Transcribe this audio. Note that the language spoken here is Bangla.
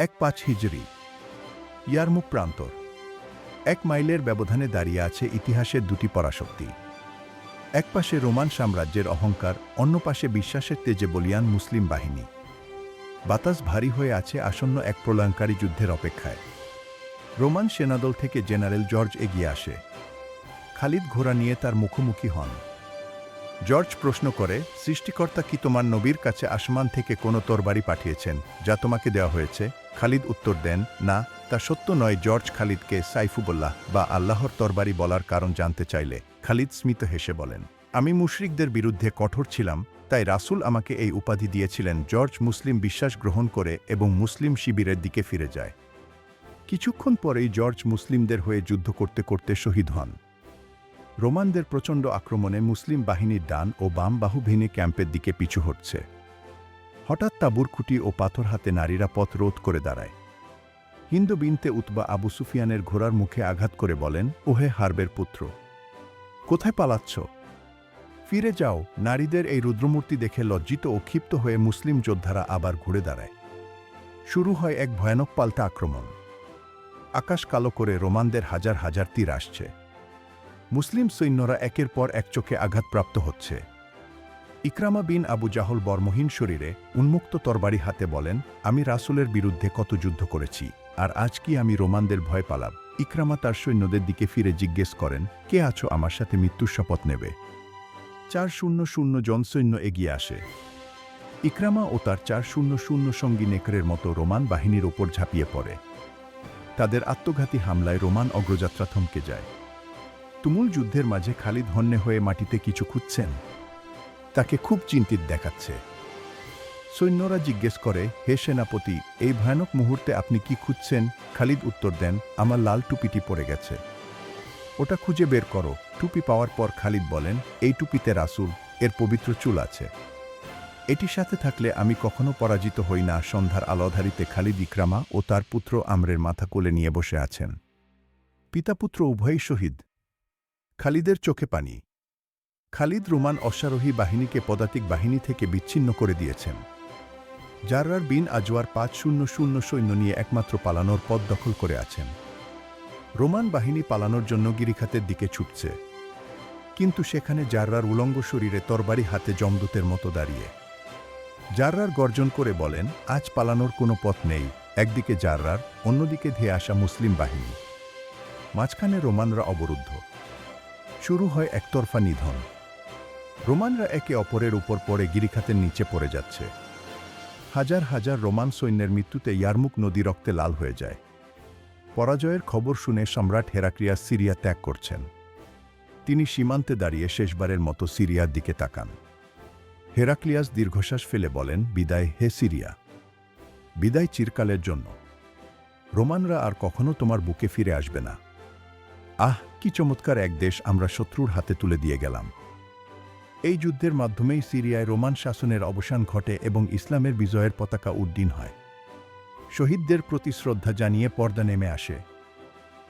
এক পাঁচ হিজরি ইয়ারমুখ প্রান্তর। এক মাইলের ব্যবধানে দাঁড়িয়ে আছে ইতিহাসের দুটি পরাশক্তি। এক পাশে রোমান সাম্রাজ্যের অহংকার, অন্য পাশে বিশ্বাসের তেজে বলিয়ান মুসলিম বাহিনী। বাতাস ভারী হয়ে আছে আসন্ন এক প্রলয়ঙ্কারী যুদ্ধের অপেক্ষায়। রোমান সেনাদল থেকে জেনারেল জর্জ এগিয়ে আসে। খালিদ ঘোড়া নিয়ে তার মুখোমুখি হন। জর্জ প্রশ্ন করে, সৃষ্টিকর্তা কি তোমার নবীর কাছে আসমান থেকে কোনো তরবারি পাঠিয়েছেন, যা তোমাকে দেওয়া হয়েছে? খালিদ উত্তর দেন, না, তা সত্য নয় জর্জ খালিদকে সাইফুবল্লাহ বা আল্লাহর তরবারি বলার কারণ জানতে চাইলে, খালিদ স্মিত হেসে বলেন। আমি মুশরিকদের বিরুদ্ধে কঠোর ছিলাম, তাই রাসূল আমাকে এই উপাধি দিয়েছিলেন জর্জ মুসলিম বিশ্বাস গ্রহণ করে এবং মুসলিম শিবিরের দিকে ফিরে যায়। কিছুক্ষণ পরেই জর্জ মুসলিমদের হয়ে যুদ্ধ করতে করতে শহীদ হন। রোমানদের প্রচণ্ড আক্রমণে মুসলিম বাহিনীর ডান ও বাম বাহু ভেঙে ক্যাম্পের দিকে পিছু হটছে। হঠাৎ তাবুর খুঁটি ও পাথর হাতে নারীরা পথ রোধ করে দাঁড়ায়। হিন্দু বিনতে উতবা আবু সুফিয়ানের ঘোড়ার মুখে আঘাত করে বলেন, ওহে হার্বের পুত্র, কোথায় পালাচ্ছ? ফিরে যাও। নারীদের এই রুদ্রমূর্তি দেখে লজ্জিত ও ক্ষিপ্ত হয়ে মুসলিম যোদ্ধারা আবার ঘুরে দাঁড়ায়। শুরু হয় এক ভয়ানক পাল্টা আক্রমণ। আকাশ কালো করে রোমানদের হাজার হাজার তীর আসছে। মুসলিম সৈন্যরা একের পর এক চোখে আঘাতপ্রাপ্ত হচ্ছে। ইকরামা বিন আবু জাহল বর্মহীন শরীরে উন্মুক্ত তরবারি হাতে বলেন, আমি রাসূলের বিরুদ্ধে কত যুদ্ধ করেছি, আর আজ কি আমি রোমানদের ভয় পালাব ইকরামা তার সৈন্যদের দিকে ফিরে জিজ্ঞেস করেন, কে আছো আমার সাথে মৃত্যুর শপথ নেবে? চার শূন্য শূন্য জন সৈন্য এগিয়ে আসে। ইকরামা ও তার চার শূন্য শূন্য সঙ্গী নেকরের মতো রোমান বাহিনীর ওপর ঝাঁপিয়ে পড়ে। তাদের আত্মঘাতী হামলায় রোমান অগ্রযাত্রা থমকে যায়। তুমুল যুদ্ধের মাঝে খালিদ হন্যে হয়ে মাটিতে কিছু খুঁজছেন। তাকে খুব চিন্তিত দেখাচ্ছে। সৈন্যরা জিজ্ঞেস করে, হে সেনাপতি, এই ভয়ানক মুহূর্তে আপনি কি খুঁজছেন? খালিদ উত্তর দেন, আমার লাল টুপিটি পড়ে গেছে। ওটা খুঁজে বের করো। টুপি পাওয়ার পর খালিদ বলেন, এই টুপিতে রাসূল, এর পবিত্র চুল আছে। এটির সাথে থাকলে আমি কখনো পরাজিত হই না। সন্ধ্যার আলোধারিতে খালিদ ইকরামা ও তার পুত্র আমরের মাথা কোলে নিয়ে বসে আছেন। পিতাপুত্র উভয়ই শহীদ। খালিদের চোখে পানি। খালিদ রোমান অশ্বারোহী বাহিনীকে পদাতিক বাহিনী থেকে বিচ্ছিন্ন করে দিয়েছেন। জাররার বিন আজওয়ার পাঁচ শূন্য শূন্য সৈন্য নিয়ে একমাত্র পালানোর পথ দখল করে আছেন। রোমান বাহিনী পালানোর জন্য গিরিখাতের দিকে ছুটছে। কিন্তু সেখানে জাররার উলঙ্গ শরীরে তরবারি হাতে জমদূতের মতো দাঁড়িয়ে। জাররার গর্জন করে বলেন, আজ পালানোর কোনো পথ নেই। একদিকে জাররার, অন্যদিকে ধেয়ে আসা মুসলিম বাহিনী। মাঝখানে রোমানরা অবরুদ্ধ। শুরু হয় একতরফা নিধন। রোমানরা একে অপরের উপর পড়ে গিরিখাতের নিচে পড়ে যাচ্ছে। হাজার হাজার রোমান সৈন্যের মৃত্যুতে ইয়ারমুক নদী রক্তে লাল হয়ে যায়। পরাজয়ের খবর শুনে সম্রাট হেরাক্রিয়া সিরিয়া ত্যাগ করছেন। তিনি সীমান্তে দাঁড়িয়ে শেষবারের মতো সিরিয়ার দিকে তাকান। হেরাক্লিয়াস দীর্ঘশ্বাস ফেলে বলেন, বিদায়, হে সিরিয়া। বিদায় চিরকালের জন্য। রোমানরা আর কখনো তোমার বুকে ফিরে আসবে না। আহ, কি চমৎকার এক দেশ আমরা শত্রুর হাতে তুলে দিয়ে গেলাম। এই যুদ্ধের মাধ্যমেই সিরিয়ায় রোমান শাসনের অবসান ঘটে এবং ইসলামের বিজয়ের পতাকা উড্ডীন হয়। শহীদদের প্রতি শ্রদ্ধা জানিয়ে পর্দা নেমে আসে।